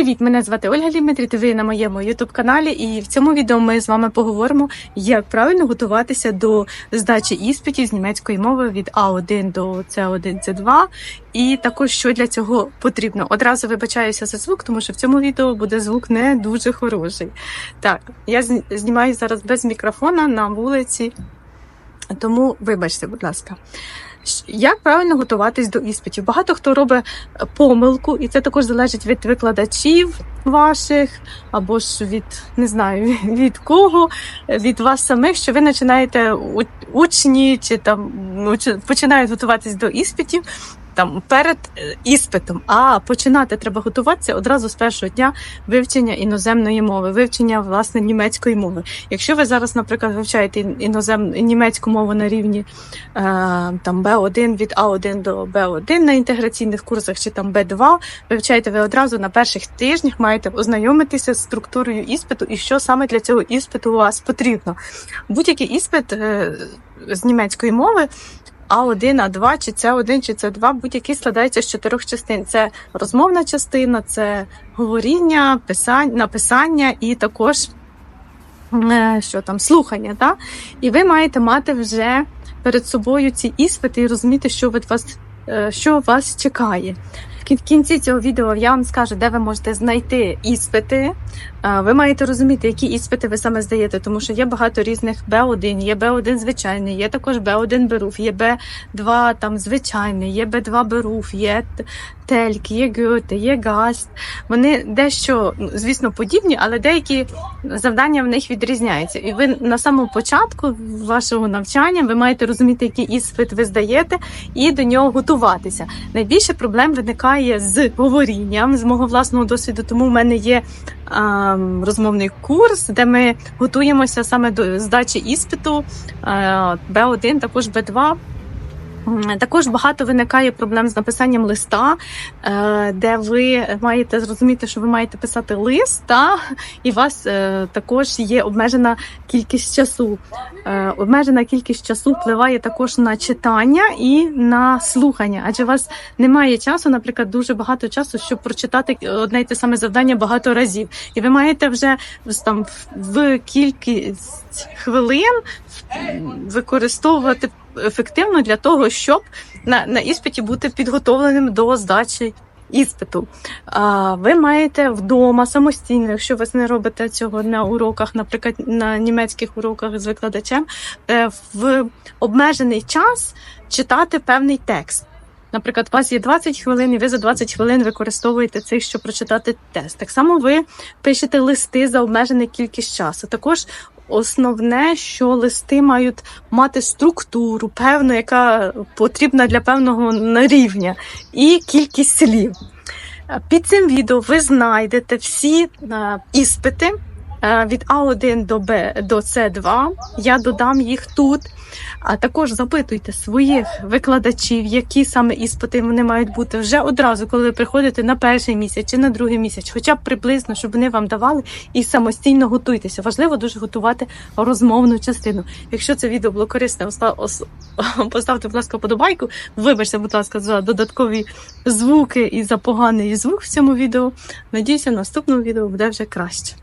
Привіт, мене звати Ольга Лімітріт, ви на моєму youtube каналі і в цьому відео ми з вами поговоримо, як правильно готуватися до здачі іспитів з німецької мови від А1 до С1, С2, і також що для цього потрібно. Одразу вибачаюся за звук, тому що в цьому відео буде звук не дуже хороший. Так, я знімаю зараз без мікрофона на вулиці, тому вибачте, будь ласка. Як правильно готуватись до іспитів? Багато хто робить е, помилку, і це також залежить від викладачів ваших, або ж від не знаю від кого, е, від вас самих, що ви починаєте учні чи там ну, починають готуватись до іспитів. Там перед е, іспитом, а починати треба готуватися одразу з першого дня вивчення іноземної мови, вивчення власне німецької мови. Якщо ви зараз, наприклад, вивчаєте інозем німецьку мову на рівні е, там B1 від А1 до B1 на інтеграційних курсах, чи там B2, вивчаєте ви одразу на перших тижнях, маєте ознайомитися з структурою іспиту і що саме для цього іспиту у вас потрібно. Будь-який іспит е, з німецької мови. А1, А2, чи С1, чи С2, будь-який складається з чотирьох частин. Це розмовна частина, це говоріння, писання, написання і також е, що там, слухання. Да? І ви маєте мати вже перед собою ці іспити і розуміти, що від вас, е, що вас чекає. В кінці цього відео я вам скажу, де ви можете знайти іспити. Ви маєте розуміти, які іспити ви саме здаєте, тому що є багато різних Б1, є Б1 звичайний, є також Б1 Беруф, є Б2 там звичайний, є Б2 Беруф, є Тельк, є Гьоте, є Гаст. Вони дещо, ну, звісно, подібні, але деякі завдання в них відрізняються. І ви на самому початку вашого навчання ви маєте розуміти, який іспит ви здаєте, і до нього готуватися. Найбільше проблем виникає з говорінням, з мого власного досвіду. Тому в мене є розмовний курс, де ми готуємося саме до здачі іспиту Б1, також Б2. Також багато виникає проблем з написанням листа, е, де ви маєте зрозуміти, що ви маєте писати лист, та, і у вас е, також є обмежена кількість часу. Е, Обмежена кількість часу впливає також на читання і на слухання, адже у вас немає часу, наприклад, дуже багато часу, щоб прочитати одне й те саме завдання багато разів. І ви маєте вже там в кількість хвилин використовувати ефективно для того, щоб на, на іспиті бути підготовленим до здачі іспиту. А, ви маєте вдома самостійно, якщо ви не робите цього на уроках, наприклад, на німецьких уроках з викладачем, е, в обмежений час читати певний текст. Наприклад, у вас є 20 хвилин, і ви за 20 хвилин використовуєте цих, щоб прочитати тест. Так само ви пишете листи за обмежену кількість часу. Також основне, що листи мають мати структуру, певну, яка потрібна для певного рівня, і кількість слів. Під цим відео ви знайдете всі е, іспити від А1 до Б до С2. Я додам їх тут. А також запитуйте своїх викладачів, які саме іспити вони мають бути вже одразу, коли ви приходите на перший місяць чи на другий місяць, хоча б приблизно, щоб вони вам давали і самостійно готуйтеся. Важливо дуже готувати розмовну частину. Якщо це відео було корисне, оста- поставте, будь ласка, подобайку. Вибачте, будь ласка, за додаткові звуки і за поганий звук в цьому відео. Надіюся, в наступному відео буде вже краще.